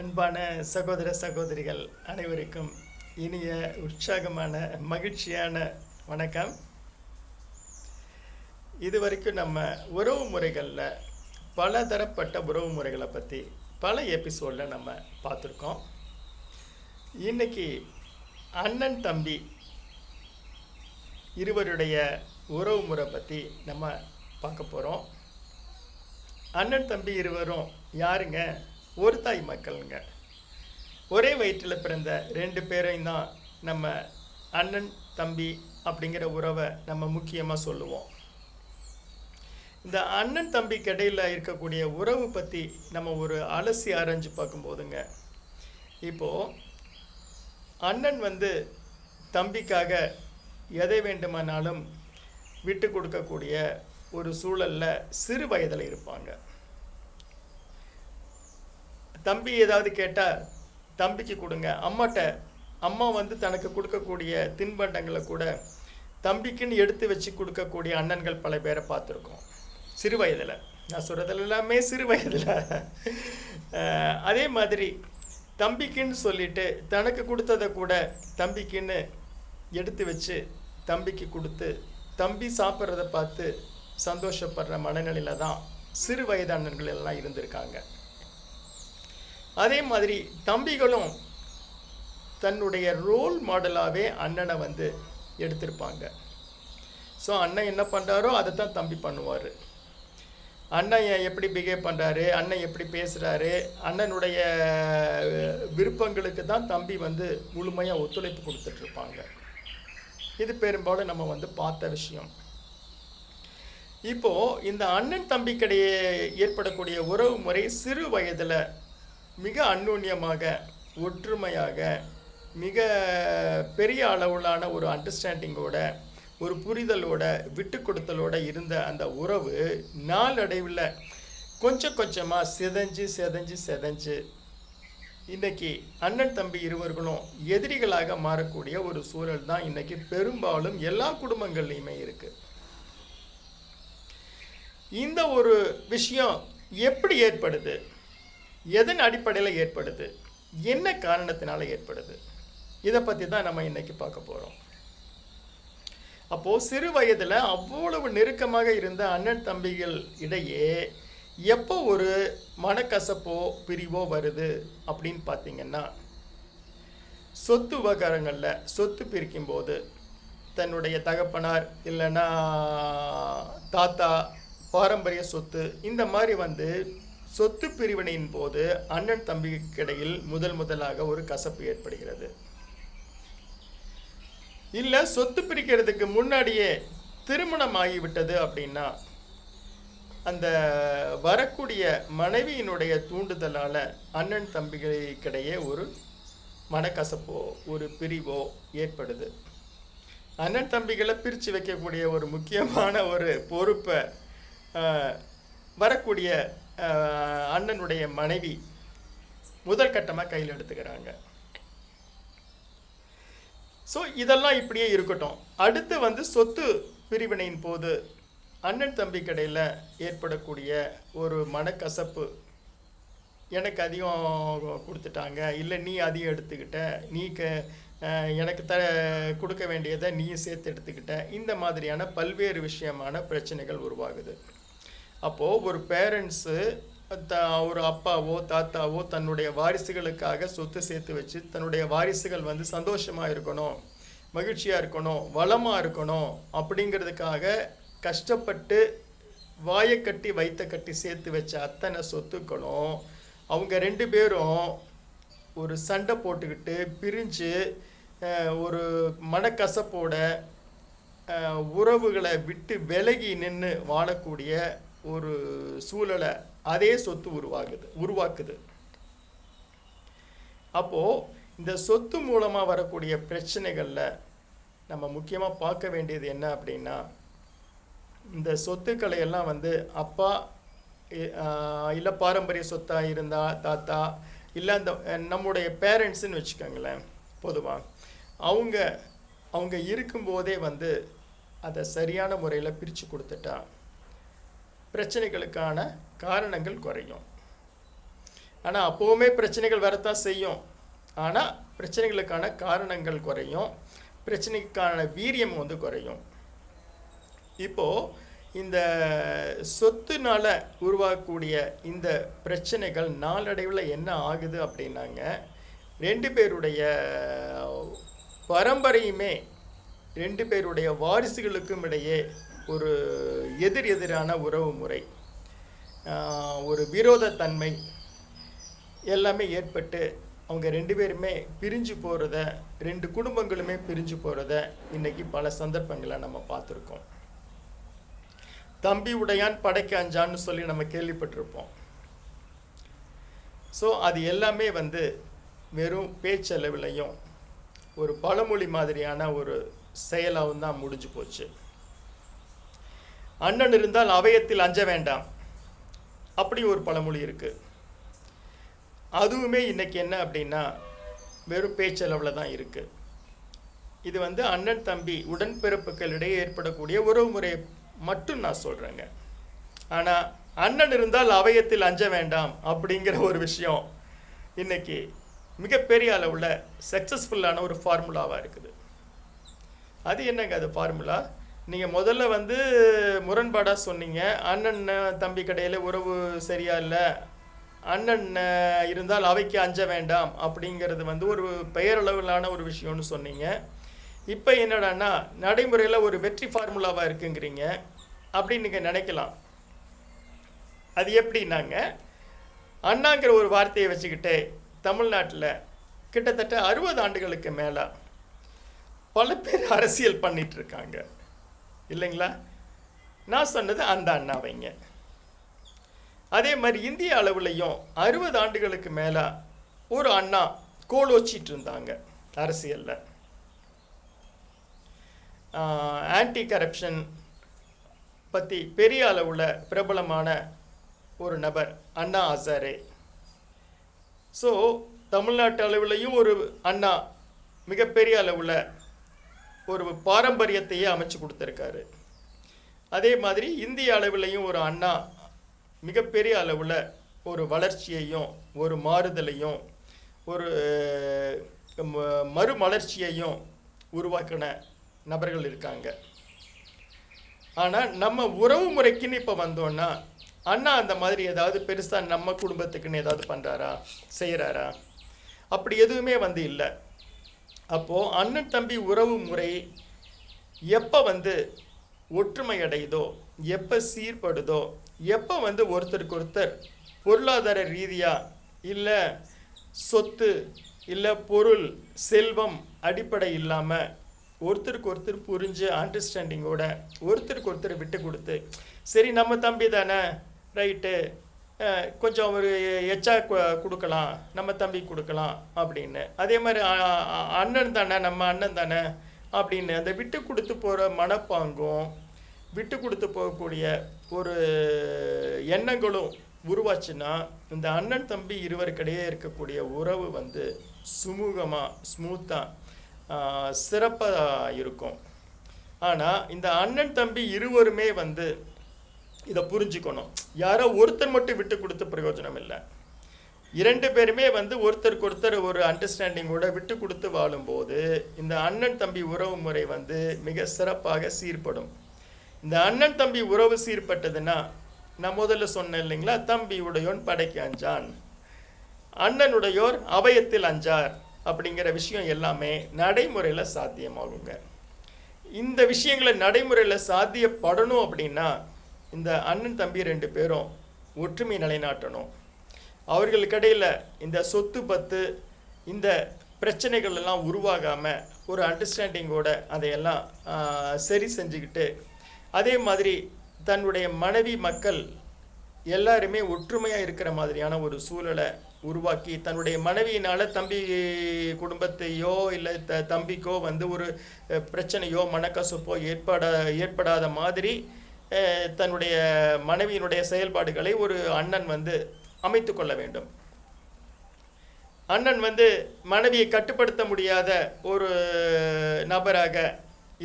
அன்பான சகோதர சகோதரிகள் அனைவருக்கும் இனிய உற்சாகமான மகிழ்ச்சியான வணக்கம். இது வரைக்கும் நம்ம உறவு முறைகளில் பல தரப்பட்ட உறவு முறைகளை பற்றி பல எபிசோடில் நம்ம பார்த்துருக்கோம். இன்னைக்கு அண்ணன் தம்பி இருவருடைய உறவு முறை பற்றி நம்ம பார்க்க போகிறோம் அண்ணன் தம்பி இருவரும் யாருங்க? ஒரு தாய் மக்களுங்க. ஒரே வயிற்றில் பிறந்த ரெண்டு பேரையும் தான் நம்ம அண்ணன் தம்பி அப்படிங்கிற உறவை நம்ம முக்கியமாக சொல்லுவோம். இந்த அண்ணன் தம்பிக்கு இடையில் இருக்கக்கூடிய உறவு பற்றி நம்ம ஒரு அலசி ஆராய்ஞ்சு பார்க்கும்போதுங்க இப்போது அண்ணன் வந்து தம்பிக்காக எதை வேண்டுமானாலும் விட்டு கொடுக்கக்கூடிய ஒரு சூழலில் சிறு வயதில் இருப்பாங்க. தம்பி ஏதாவது கேட்டால் தம்பிக்கு கொடுங்க. அம்மாட்ட அம்மா வந்து தனக்கு கொடுக்கக்கூடிய தின்பண்டங்களை கூட தம்பிக்குன்னு எடுத்து வச்சு கொடுக்கக்கூடிய அண்ணன்கள் பல பேரை பார்த்துருக்கோம். சிறு வயதில். நான் சொல்கிறதுல எல்லாமே சிறு வயதில். அதே மாதிரி தம்பிக்குன்னு சொல்லிட்டு தனக்கு கொடுத்ததை கூட தம்பிக்குன்னு எடுத்து வச்சு தம்பிக்கு கொடுத்து தம்பி சாப்பிட்றத பார்த்து சந்தோஷப்படுற மனநிலையில தான் சிறு வயது அண்ணன்கள் எல்லாம் இருந்திருக்காங்க. அதே மாதிரி தம்பிகளும் தன்னுடைய ரோல் மாடலாகவே அண்ணனை வந்து எடுத்திருப்பாங்க. ஸோ அண்ணன் என்ன பண்ணுறாரோ அதை தான் தம்பி பண்ணுவார். அண்ணன் எப்படி பிஹேவ் பண்ணுறாரு அண்ணன் எப்படி பேசுகிறாரு அண்ணனுடைய விருப்பங்களுக்கு தான் தம்பி வந்து முழுமையாக ஒத்துழைப்பு கொடுத்துட்ருப்பாங்க. இது பெரும்பாலும் நம்ம வந்து பார்த்த விஷயம். இப்போ இந்த அண்ணன் தம்பிக்கிடையே ஏற்படக்கூடிய உறவு முறை சிறு வயதில் மிக அந்யோன்யமாக ஒற்றுமையாக மிக பெரிய அளவிலான ஒரு அண்டர்ஸ்டாண்டிங்கோட ஒரு புரிதலோட விட்டு கொடுத்தலோட இருந்த அந்த உறவு நாளடைவில் கொஞ்சம் கொஞ்சமாக சிதைஞ்சு சிதைஞ்சு சிதஞ்சு இன்னைக்கு அண்ணன் தம்பி இருவர்களும் எதிரிகளாக மாறக்கூடிய ஒரு சூழல் தான் இன்றைக்கி பெரும்பாலும் எல்லா குடும்பங்கள்லையுமே இருக்குது இந்த ஒரு விஷயம் எப்படி ஏற்படுது? எதன் அடிப்படையில் ஏற்படுது? என்ன காரணத்தினால ஏற்படுது? இதை பற்றி தான் நம்ம இன்னைக்கு பார்க்க போகிறோம் அப்போது சிறு வயதில் அவ்வளவு நெருக்கமாக இருந்த அண்ணன் தம்பிகள் இடையே எப்போ ஒரு மனக்கசப்போ பிரிவோ வருது அப்படின்னு பார்த்தீங்கன்னா சொத்து விவகாரங்களில் சொத்து பிரிக்கும் போது தன்னுடைய தகப்பனார் இல்லைன்னா தாத்தா பாரம்பரிய சொத்து இந்த மாதிரி வந்து சொத்து பிரிவினையின் போது அண்ணன் தம்பிக்கிடையில் முதல் முதலாக ஒரு கசப்பு ஏற்படுகிறது. இல்லை சொத்து பிரிக்கிறதுக்கு முன்னாடியே திருமணம் ஆகிவிட்டது அப்படின்னா அந்த வரக்கூடிய மனைவியினுடைய தூண்டுதலால் அண்ணன் தம்பிகளுக்கிடையே ஒரு மனக்கசப்போ ஒரு பிரிவோ ஏற்படுது. அண்ணன் தம்பிகளை பிரித்து வைக்கக்கூடிய ஒரு முக்கியமான ஒரு பொறுப்பை வரக்கூடிய அண்ணனுடைய மனைவி முதல் கட்டமாக கையில் எடுத்துக்கிறாங்க. ஸோ இதெல்லாம் இப்படியே இருக்கட்டும். அடுத்து வந்து சொத்து பிரிவினையின் போது அண்ணன் தம்பி கடையில் ஏற்படக்கூடிய ஒரு மனக்கசப்பு எனக்கு அதிகம் கொடுத்துட்டாங்க. இல்லை நீ அதிகம் எடுத்துக்கிட்ட. நீ க எனக்கு த கொடுக்க வேண்டியதை நீயும் சேர்த்து எடுத்துக்கிட்ட. இந்த மாதிரியான பல்வேறு விஷயமான பிரச்சனைகள் உருவாகுது. அப்போது ஒரு பேரண்ட்ஸு த ஒரு அப்பாவோ தாத்தாவோ தன்னுடைய வாரிசுகளுக்காக சொத்து சேர்த்து வச்சு தன்னுடைய வாரிசுகள் வந்து சந்தோஷமாக இருக்கணும் மகிழ்ச்சியாக இருக்கணும் வளமாக இருக்கணும் அப்படிங்கிறதுக்காக கஷ்டப்பட்டு வாயை கட்டி வைத்த கட்டி சேர்த்து வச்ச அத்தனை சொத்துக்களும் அவங்க ரெண்டு பேரும் ஒரு சண்டை போட்டுக்கிட்டு பிரிஞ்சு ஒரு மனக்கசப்போட உறவுகளை விட்டு விலகி நின்று வாழக்கூடிய ஒரு சூழலை அதே சொத்து உருவாகுது உருவாக்குது. அப்போது இந்த சொத்து மூலமாக வரக்கூடிய பிரச்சனைகளில் நம்ம முக்கியமாக பார்க்க வேண்டியது என்ன அப்படின்னா இந்த சொத்துக்களை எல்லாம் வந்து அப்பா இல்லை பாரம்பரிய சொத்தாக இருந்தால் தாத்தா இல்லை அந்த நம்முடைய பேரண்ட்ஸுன்னு வச்சுக்கோங்களேன் பொதுவாக அவங்க அவங்க இருக்கும்போதே வந்து அதை சரியான முறையில் பிரித்து கொடுத்துட்டா பிரச்சனைகளுக்கான காரணங்கள் குறையும். ஆனால் அப்போவுமே பிரச்சனைகள் வரத்தான் செய்யும். ஆனால் பிரச்சனைகளுக்கான காரணங்கள் குறையும். பிரச்சனைக்கான வீரியம் வந்து குறையும். இப்போது இந்த சொத்துனால் உருவாகக்கூடிய இந்த பிரச்சனைகள் நாளடைவில் என்ன ஆகுது அப்படின்னாங்க ரெண்டு பேருடைய பரம்பரையுமே ரெண்டு பேருடைய வாரிசுகளுக்கும் இடையே ஒரு எதிர் எதிரான உறவு முறை ஒரு விரோதத்தன்மை எல்லாமே ஏற்பட்டு அவங்க ரெண்டு பேருமே பிரிஞ்சு போகிறத ரெண்டு குடும்பங்களுமே பிரிஞ்சு போகிறத இன்னைக்கு பல சந்தர்ப்பங்களை நம்ம பார்த்துருக்கோம். தம்பி உடையான் படைக்க அஞ்சான்னு சொல்லி நம்ம கேள்விப்பட்டிருப்போம். ஸோ அது எல்லாமே வந்து வெறும் பேச்சளவிலையும் ஒரு பழமொழி மாதிரியான ஒரு செயலாகவும் தான் முடிஞ்சு போச்சு. அண்ணன் இருந்தால் அவயத்தில் அஞ்ச வேண்டாம். அப்படி ஒரு பழமொழி இருக்குது அதுவுமே இன்றைக்கி என்ன அப்படின்னா வெறும் பேச்சளவில் தான் இருக்குது இது வந்து அண்ணன் தம்பி உடன்பிறப்புகளிடையே ஏற்படக்கூடிய உறவு முறையை மட்டும் நான் சொல்கிறேங்க ஆனால் அண்ணன் இருந்தால் அவயத்தில் அஞ்ச வேண்டாம் அப்படிங்கிற ஒரு விஷயம் இன்னைக்கு மிகப்பெரிய அளவில் சக்ஸஸ்ஃபுல்லான ஒரு ஃபார்முலாவாக இருக்குது. அது என்னங்க அது ஃபார்முலா நீங்கள் முதல்ல வந்து முரண்பாடாக சொன்னீங்க. அண்ணன் தம்பி கடையில் உறவு சரியா இல்லை. அண்ணன் இருந்தால் அவைக்கு அஞ்ச வேண்டாம் அப்படிங்கிறது வந்து ஒரு பெயரளவிலான ஒரு விஷயம்னு சொன்னீங்க. இப்போ என்னடான்னா நடைமுறையில் ஒரு வெற்றி ஃபார்முலாவாக இருக்குங்கிறீங்க. அப்படின்னு நீங்கள் நினைக்கலாம். அது எப்படின்னாங்க அண்ணாங்கிற ஒரு வார்த்தையை வச்சுக்கிட்டு தமிழ்நாட்டில் கிட்டத்தட்ட அறுபது ஆண்டுகளுக்கு மேலே பல பேர் அரசியல் பண்ணிகிட்ருக்காங்க இருக்காங்க. இல்லைங்களா? நான் சொன்னது அந்த அண்ணாவைங்க. அதே மாதிரி இந்திய அளவுலையும் அறுபது ஆண்டுகளுக்கு மேலே ஒரு அண்ணா கோலோச்சிட்டு இருந்தாங்க அரசியலில். ஆன்டி கரப்ஷன் பற்றி பெரிய அளவில் பிரபலமான ஒரு நபர் அண்ணா அசாரே ஸோ தமிழ்நாட்டு அளவுலையும் ஒரு அண்ணா மிகப்பெரிய அளவில் ஒரு பாரம்பரியத்தையே அமைச்சு கொடுத்துருக்காரு. அதே மாதிரி இந்திய அளவிலையும் ஒரு அண்ணா மிகப்பெரிய அளவில் ஒரு வளர்ச்சியையும் ஒரு மாறுதலையும் ஒரு ம- மறுமலர்ச்சியையும் உருவாக்கின நபர்கள் இருக்காங்க. ஆனால் நம்ம உறவு முறைக்குன்னு இப்போ வந்தோன்னா அண்ணா அந்த மாதிரி ஏதாவது பெருசாக நம்ம குடும்பத்துக்குன்னு ஏதாவது பண்ணுறாரா செய்கிறாரா அப்படி எதுவுமே வந்து இல்லை. அப்போது அண்ணன் தம்பி உறவு முறை எப்போ வந்து ஒற்றுமை அடையுதோ எப்போ சீர்படுதோ எப்போ வந்து ஒருத்தருக்கு ஒருத்தர் பொருளாதார ரீதியாக இல்லை சொத்து இல்லை பொருள் செல்வம் அடிப்படை இல்லாமல் ஒருத்தருக்கு ஒருத்தர் புரிஞ்சு அண்டர்ஸ்டாண்டிங்கோட ஒருத்தருக்கு ஒருத்தர் விட்டு கொடுத்து சரி நம்ம தம்பி தானே ரைட்டு கொஞ்சம் ஒரு எச்சா கொடுக்கலாம் நம்ம தம்பி கொடுக்கலாம் அப்படின்னு. அதே மாதிரி அண்ணன் தானே நம்ம அண்ணன் தானே அப்படின்னு அந்த விட்டு கொடுத்து போகிற மனப்பாங்கும் விட்டு கொடுத்து போகக்கூடிய ஒரு எண்ணங்களும் உருவாச்சுன்னா இந்த அண்ணன் தம்பி இருவருக்கிடையே இருக்கக்கூடிய உறவு வந்து சுமூகமாக ஸ்மூத்தாக சிறப்பாக இருக்கும். ஆனால் இந்த அண்ணன் தம்பி இருவருமே வந்து இதை புரிஞ்சுக்கணும். யாரோ ஒருத்தர் மட்டும் விட்டு கொடுத்து பிரயோஜனம் இல்லை. இரண்டு பேருமே வந்து ஒருத்தருக்கு ஒருத்தர் ஒரு அண்டர்ஸ்டாண்டிங்கோட விட்டு கொடுத்து வாழும்போது இந்த அண்ணன் தம்பி உறவு முறை வந்து மிக சிறப்பாக சீர்படும். இந்த அண்ணன் தம்பி உறவு சீர்பட்டதுன்னா நான் முதல்ல சொன்னேன் இல்லைங்களா தம்பி உடையோன் படைக்கு அஞ்சான். அண்ணனுடையோர் அபயத்தில் அஞ்சார் அப்படிங்கிற விஷயம் எல்லாமே நடைமுறையில் சாத்தியமாகுங்க. இந்த விஷயங்களை நடைமுறையில் சாத்தியப்படணும் அப்படின்னா இந்த அண்ணன் தம்பி ரெண்டு பேரும் ஒற்றுமை நிலைநாட்டணும். அவர்களுக்கிடையில் இந்த சொத்து பத்து இந்த பிரச்சனைகள் எல்லாம் உருவாகாமல் ஒரு அண்டர்ஸ்டாண்டிங்கோட அதையெல்லாம் சரி செஞ்சுக்கிட்டு அதே மாதிரி தன்னுடைய மனைவி மக்கள் எல்லாருமே ஒற்றுமையாக இருக்கிற மாதிரியான ஒரு சூழலை உருவாக்கி தன்னுடைய மனைவியினால் தம்பி குடும்பத்தையோ இல்லை த தம்பிக்கோ வந்து ஒரு பிரச்சனையோ மனக்கசப்போ ஏற்பட ஏற்படாத மாதிரி தன்னுடைய மனைவியினுடைய செயல்பாடுகளை ஒரு அண்ணன் வந்து அமைத்து கொள்ள வேண்டும். அண்ணன் வந்து மனைவியை கட்டுப்படுத்த முடியாத ஒரு நபராக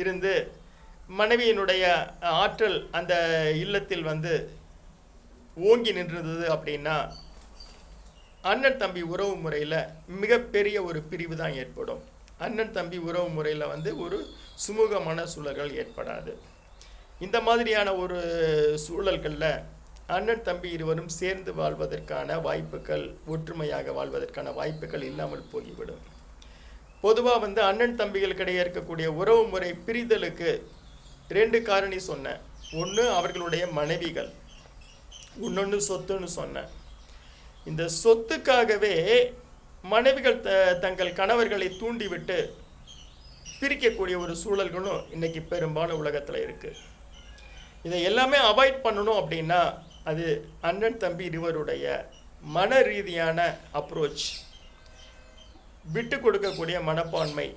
இருந்து மனைவியினுடைய ஆற்றல் அந்த இல்லத்தில் வந்து ஓங்கி நின்றது அப்படின்னா அண்ணன் தம்பி உறவு முறையில் மிகப்பெரிய ஒரு பிரிவு தான் ஏற்படும். அண்ணன் தம்பி உறவு முறையில் வந்து ஒரு சுமூகமான சூழல்கள் ஏற்படாது. இந்த மாதிரியான ஒரு சூழல்களில் அண்ணன் தம்பி இருவரும் சேர்ந்து வாழ்வதற்கான வாய்ப்புகள் ஒற்றுமையாக வாழ்வதற்கான வாய்ப்புகள் இல்லாமல் போய்விடும். பொதுவாக வந்து அண்ணன் தம்பிகளுக்கிடையே இருக்கக்கூடிய உறவு முறை பிரிதலுக்கு ரெண்டு காரணி சொன்னேன். ஒன்று அவர்களுடைய மனைவிகள். இன்னொன்று சொத்துன்னு சொன்னேன். இந்த சொத்துக்காகவே மனைவிகள் த தங்கள் கணவர்களை தூண்டிவிட்டு பிரிக்கக்கூடிய ஒரு சூழல்களும் இன்றைக்கி பெரும்பாலும் உலகத்தில் இருக்குது இதை எல்லாமே அவாய்ட் பண்ணணும் அப்படின்னா அது அண்ணன் தம்பி இருவருடைய மன ரீதியான அப்ரோச் விட்டு கொடுக்கக்கூடிய மனப்பான்மை.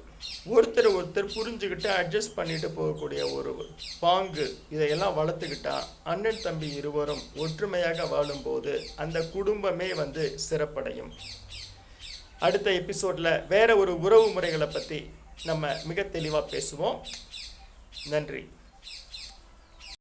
ஒருத்தர் ஒருத்தர் புரிஞ்சுக்கிட்டு அட்ஜஸ்ட் பண்ணிட்டு போகக்கூடிய ஒரு பாங்கு. இதையெல்லாம் வளர்த்துக்கிட்டா அண்ணன் தம்பி இருவரும் ஒற்றுமையாக வாழும்போது அந்த குடும்பமே வந்து சிறப்படையும். அடுத்த எபிசோடில் வேற ஒரு உறவு முறைகளை பற்றி நம்ம மிக தெளிவாக பேசுவோம். நன்றி.